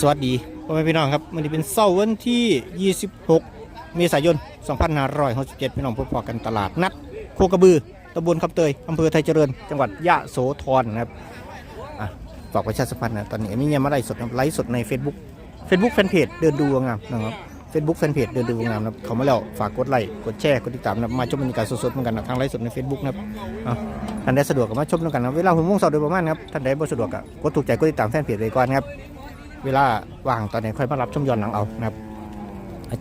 สวัสดีพ่อแม่พี่น้องครับวันนี้เป็นเสาร์วันที่ 26 เมษายน 2567 พี่น้องพบพอกันตลาดนัด โคกระบือตำบลคำเตยอำเภอไทยเจริญ จังหวัดยะโสธรนะครับอะฝากประชาสัมพันธ์นะตอนนี้มีเนี่ยมาไลฟ์สดนะไลฟ์สดใน Facebook Facebook แฟนเพจเดินดูงามนะครับ Facebook แฟนเพจเดินดูงามนะครับเขามาแล้วฝากกดไลค์กดแชร์กดติดตามนะมาชมบรรยากาศสดๆเหมือนกันนะทางไลฟ์สดใน Facebook นะครับอะท่านใดสะดวกก็มาชมด้วยกันนะเวลาหกโมงเสาร์โดยประมาณนะครับท่านใดบ่สะดวกก็กดถูกใจกดติดตามแฟนเพจเลยก่อนครับ เวลาว่างตอนไหนค่อยมารับชมย้อนหลังเอานะครับ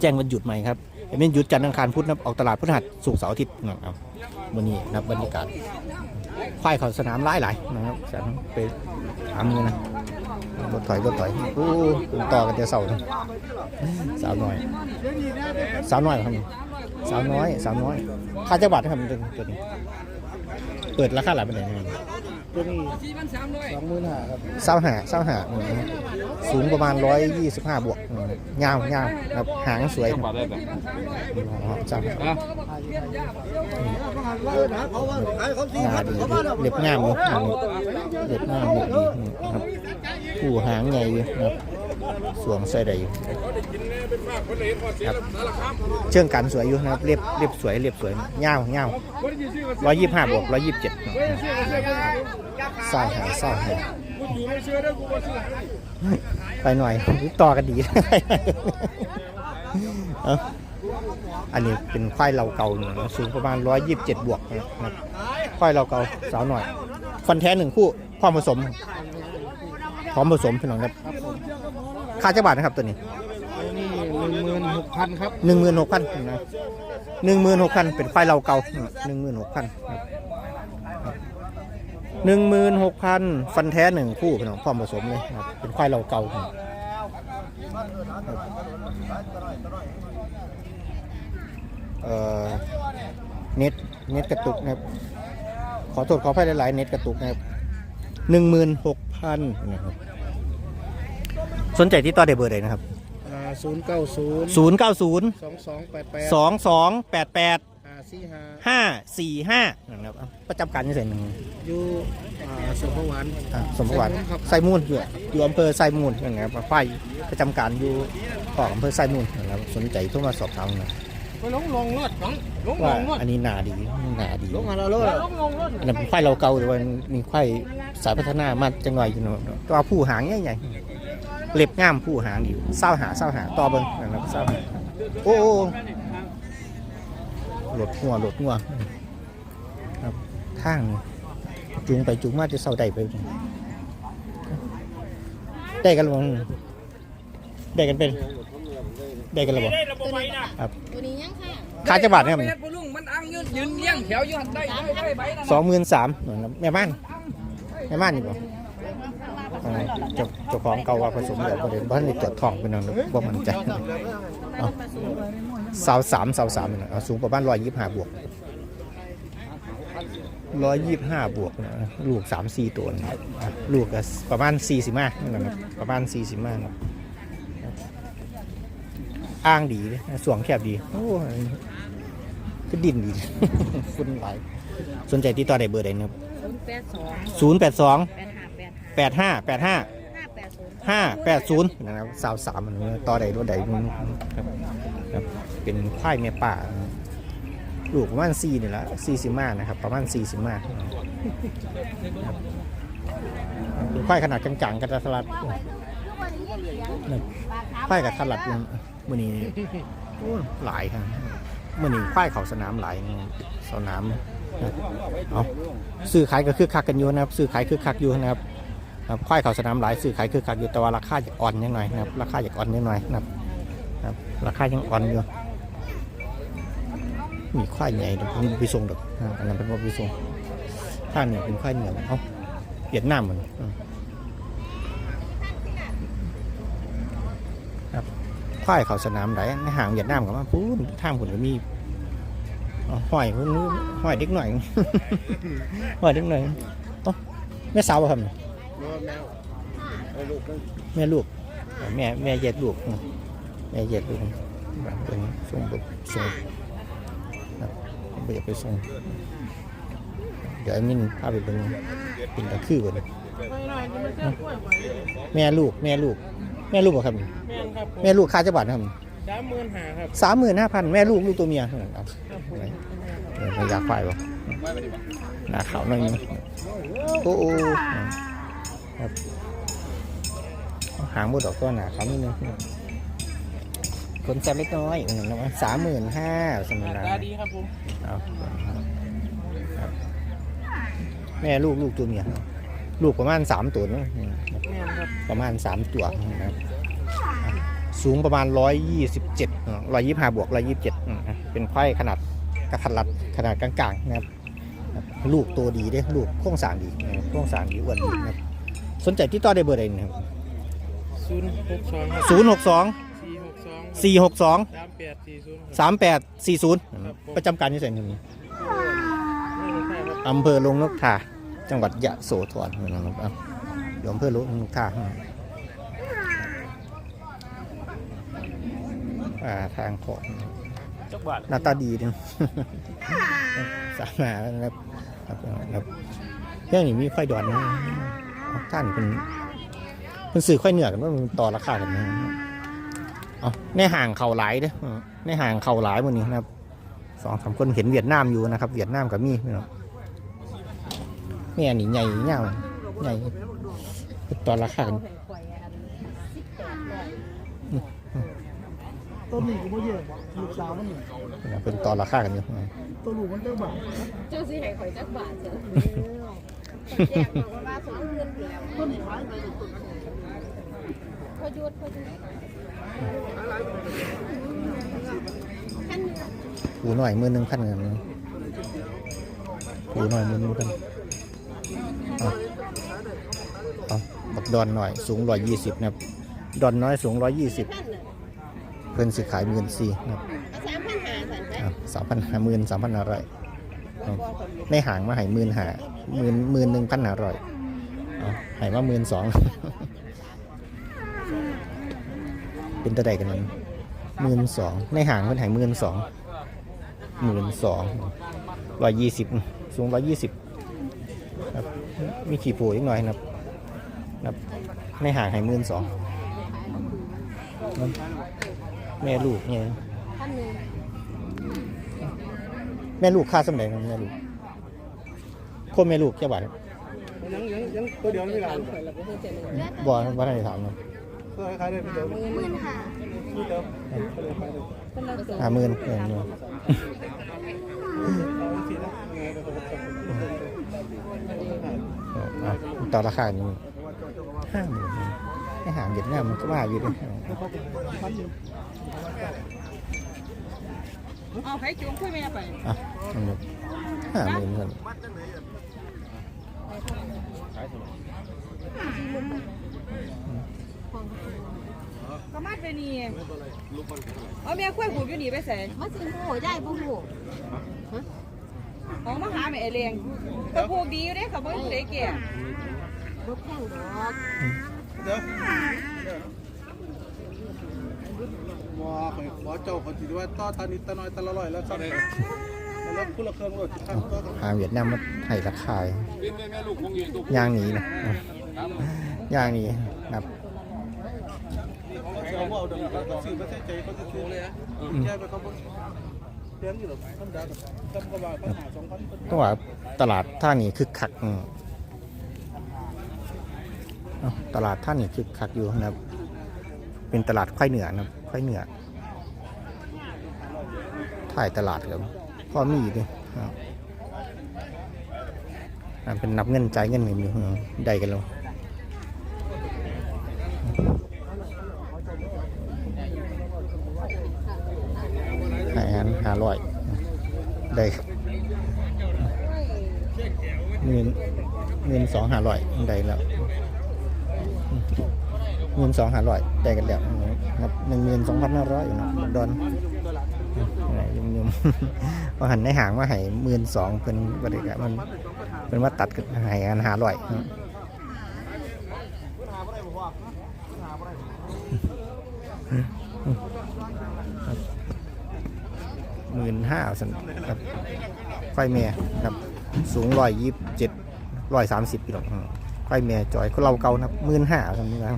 แจ้งวันหยุดใหม่ครับเป็นหยุดจันทร์อังคารพุธนะครับออกตลาดพฤหัสศุกเสาร์อาทิตย์นะครับวันนี้นะบรรยากาศควายเขาสนามหลายหลายนะครับฉันไปทำเงินะรถถอยรถถอยโอ้ต่อกันเดี๋ยวเสาร์นะสาวน้อย สาวน้อยครับสาวน้อยสาวน้อยค่าจังหวัดนะครับตัวตัวนี้เปิดราคาหลายเป็นไหนนะครับ ตัวนี้สองหมื่นห้าครับเศร้าหาเศร้าหาอืมสูงประมาณ125บวกอืมยาวยาวครับหางสวยครับอ๋อจ้าหน้าดีเล็บงามเลยเล็บงามเล็บดีอืมครับผู้หางใหญ่อยู่ครับ สวมใส่ได้อยู่ครับเชื่องกันสวยอยู่นะครับเล็บเล็บสวยเล็บสวยยาวยาวร้อยยี่ห้าบวกร้อยยี่สิบเจ็ดเศร้าหาเศร้าหาไปหน่อยต่อกันดีอันนี้เป็นควายเราเก่าเนี่ยนะสูงประมาณ127บเจ็ดบวกนะควายเราเก่าสาวหน่อยฟันแท้หนึ่งคู่พร้อมผสมพร้อมผสมพี่น้องครับ ค่าเจ้าบาทนะครับตัวนี้ตัวนี้หนึ่งหมื่นหกพันครับหนึ่งหมื่นหกพันนะหนึ่งหมื่นหกพันเป็นควายเราเก่าหนึ่งหมื่นหกพันหนึ่งหมื่นหกพันฟันแท้หนึ่งคู่พี่น้องพร้อมผสมเลยครับเป็นควายเราเก่าครับเอ่อเน็ตเน็ตกระตุกนะครับขอโทษขออภัยหลายๆเน็ตกระตุกนะครับหนึ่งหมื่นหกพันนะครับ สนใจที่ต่อได้เบอร์ใดนะครับ ศูนย์เก้าศูนย์ศูนย์เก้าศูนย์สองสองแปดแปดสองสองแปดแปดห้าสี่ห้าห้าสี่ห้านะครับประจำการยังไงหนึ่งอยู่อ่าสุภวรรณอะสมประวัติครับไซมูลอยู่อยู่อำเภอไซมูลนะครับไฟประจำการอยู่ของอำเภอไซมูลนะครับสนใจโทรมาสอบถามนะไปลงลงรถลงลงลว่างรถอันนี้หนาดีหนาดี ลงอะไรรถลงลงรถอันนั้นเป็นไฟเราเก่าแต่ว่ามีไฟสายพัฒนามาจังหน่อยอยู่เนาะตัวผู้หางใหญ่ๆ เล็บงามผู้หางอยู่เศร้าหาเศร้าหาต่อเบิ้งนะครับเศร้าหาโอ้โหลดหัวหลดหัวครับทางจูงไปจูงมาจะเศร้าได้ไปได้กันหรือเปล่าได้กันเป็นได้กันหรือเปล่าตัวนี้ยังค่ะค่าจะบาทเนี่ยเฮ็ดบ่ลุงมันอังยืนยืนเลี้ยงแถวอยู่หันได้ได้ได้ใบนั่นสองหมื่นสามแม่บ้านแม่บ้านนี่บ่อ่า เจ้าเจ้าของเก่าว่าผสมเดี๋ยวประเด็นบ้านนี่ตรวจทองเป็นนังบ่มั่นใจเอาสาวสามสาวสามนี่นะเอาสูงประมาณร้อยยี่สิบห้าบวกร้อยยี่สิบห้าบวกนะลูกสามสี่ตัวนะลูกก็ประมาณสี่สิบห้าประมาณสี่สิบห้านะอ้างดีเลยสวงแคบดีโอ้ยคือดินดีฝุ่นหลายสนใจติดต่อได้เบอร์ใดนะครับศูนย์ แปดสองศูนย์แปดสองแปดห้าแปดห้าห้าแปดศูนย์ห้าแปดศูนย์นะครับสาวสามมันต่อใดรถใดมันครับครับเป็นควายแม่ป่าลูกประมาณสี่นี่แหละสี่สิบมานะครับ ประมาณสี่สิบมาครับเป็นควายขนาดกลางๆกระตลัดครับควายกับตลัดมื่อนี้หลายครับมื่อนี้ควายเขาสนามหลายสนามเอาซื้อขายก็คือคักกันอยู่นะครับ ซื้อขายคือคักอยู่นะครับ ครับควายเขาสนามหลายซื้อขายคือคักอยู่แต่ว่าราคาจะอ่อนยังหน่อยนะครับราคาจะอ่อนยังหน่อยนะครับครับราคายังอ่อนอยู่มีควายใหญ่ดอกนี่ไปส่งดอกอันนั้นเป็นว่าไปส่งข้างนี้เป็นควายเหนียวเอ้าเวียดนามมันอืมครับควายเขาสนามไหลายในห่างเวียดนามกับมาพูนทางผลก็มีห้อยเพิ่นห้อยเด็กหน่อยห้อยเด็กหน่อยเอ้าแม่สาวบ่ครับเนี่ย แม่ลูก แม่แม่แยกลูกอืมแม่แยกลูกเป็นส่งบุส่งครับไปอยากไปส่งเดี๋ยวมินพาไปเป็นเป็นตะคือก่อนแม่ลูกแม่ลูก แม่แม่ลูกบ่ครับ แม่นครับผมแม่ลูกค่าจักบาทนะครับสามหมื่นห้าครับสามหมื่นห้าพันแม่ลูกลูกตัวเมียเอาเอาครับผมเดี๋ยวอยากควายบ่หน้าขาวหน่อยนึงโอ้โอ้ ครับหางบดดอกตัวหนาขาวนิดนึงคนแซมเล็กน้อยสามหมื่นห้าสำหหรับน้าร้าตานดีครับผมเอาครับแม่ลูกลูกตัวเมียลูกประมาณสามตัวนะแม่นครับประมาณสามตัวนะครับสูงประมาณร้อยยี่สิบเจ็ดร้อยยี่ห้าบวกร้อยยี่สิบเจ็ดเป็นควายขนาดกระทัดรัดขนาดกลางๆนะครับครับลูกตัวดีเด้ลูกโครงสร้างดีนะครับโครงสร้างดีอ้วนดีนะครับ สนใจที่ต่อได้เบอร์ใดนะครับศูนย์หกสองครับศูนย์หกสองสี่หกสองสี่หกสองสามแปดสี่ศูนย์ครับสามแปดสี่ศูนย์ครับผมประจำการที่ไหนครับนี่ครับอำเภอลงนกทาจังหวัดยะโสธรนะครับอยู่อำเภอลงนกทาอ่าทางของจักบาทหน้าตาดีนึงสามารถนะครับครับครับเรื่องนี้มีค่อยดอนนะ ท่านเป็นเป็นสื่อค่อยเหนือกันว่ามันต่อราคากันนะเอาในห่างเข่าหลายเด้ออืมในห่างเข่าหลายหมดนี้นะครับสองสามคนเห็นเวียดนามอยู่นะครับ เวียดนามกับมีพี่น้องแม่นี่ใหญ่เงี้ยใหญ่ต่อราคากันต้นนี้ก็ไม่เยอะลูกสาวมันนี่เป็นต่อราคากันอยู่ตัวลูกมันเจ้าบาทเจ้าสิให้ข่อยจักบาทเถอะ แจกบอกว่าว่าสองเงินแล้วต้นนี้ขายไปพอหยุดพอหยุดขั้นหนึ่งหูหน่อยมือหนึ่งพันเงินหูหน่อยมือหนึ่งพันเอาเอาบักดอนหน่อยสูงร้อยยี่สิบนะครับดอนน้อยสูงร้อยยี่สิบขั้นน่ะเพิ่นสิขายหมื่นสี่นะครับเอาสามพันหาสันจ้ะสามพันห้าหมื่นสามพันห้าร้อยในห่างมาให้หมื่นหา หมื่นหมื่นหนึ่งพันห้าร้อยเอาให้มาหมื่นสอง เป็นตะไดกันมันหมื่นสองในห่างเพิ่นให้หมื่นสองหมื่นสองร้อยยี่สิบสูงร้อยยี่สิบครับมีขี่โผล่อีกหน่อยนะครับครับในห่างให้หมื่นสองแม่ลูกเนี่ยขั้นหนึ่งแม่ลูกค่าสำเร็จแม่ลูกโคมแม่ลูกแค่บาทยังยังยังตัวเดียวไม่หลานข่อยละบ่ฮู้จักเลยบ่ว่าท่านได้ถามเนาะตัวขายได้เดียวหมื่นห้ามีเติมก็เลยขายได้เป็นละเกินห้าหมื่นเออเนาะเอาทีนะยังไงก็ต้องจับเอาต่อราคานี้ห้าหมื่นให้หางเวียดนามมันก็ว่าอยู่ด้วยเอาไผจูงคุยแม่ไปอะมันแบบห้าหมื่นเงิน ก็มาไปนี่เอาแม่คุ้ยหูอยู่นี่ไปใส่มาสิฮู้ยายบ่ฮู้เอามาหาแม่ไอเลียงก็ผูกดีอยู่เด้ค่ะบ่ได้แก่บ่แพงดอกเดี๋ยวหมอข่อยขอเจ้าขอจิตว่าต่อตานิดตาน้อยตาละร้อยแล้วครับแล้วคุณละเครื่องรถข้างตัว หางเวียดนามมันให้ราคาย่างหนี้นะย่างหนี้ครับเจ้าว่าเอาเดี๋ยวเราซื้อไม่ใช่ใจเขาจะซื้อเลยอะแค่ไปเขาเลี้ยงอยู่หรอกธรรมดาธรรมดาพันหาสองพันต้องว่าตลาดท่านี้คึกคักตลาดท่านี้คึกคักอยู่นะครับ เป็นตลาดควายเหนือนะครับควายเหนือถ่ายตลาดครับ พ่อมีอยู่ด้วยครับเป็นนับเงินจ่ายเงินกันอยู่ได้กันแล้วหายันหาร้อยได้เงินเงินสองหาร้อยได้แล้วเงินสองหาร้อยได้กันแล้วนับหนึ่งเงินสองพันห้าร้อยนะดอน อะไรยุ่มยุ่มพอหันในหางว่าให้หมื่นสองเป็นบริการมันเป็นว่าตัดกันให้กันหาร้อยหมื่นห้าสันครับไฟเมียครับ สูงร้อยยี่สิบเจ็ดร้อยสามสิบกิโลไฟเมียจอยเขาเราเก่านับหมื่นห้าสันนี้นะ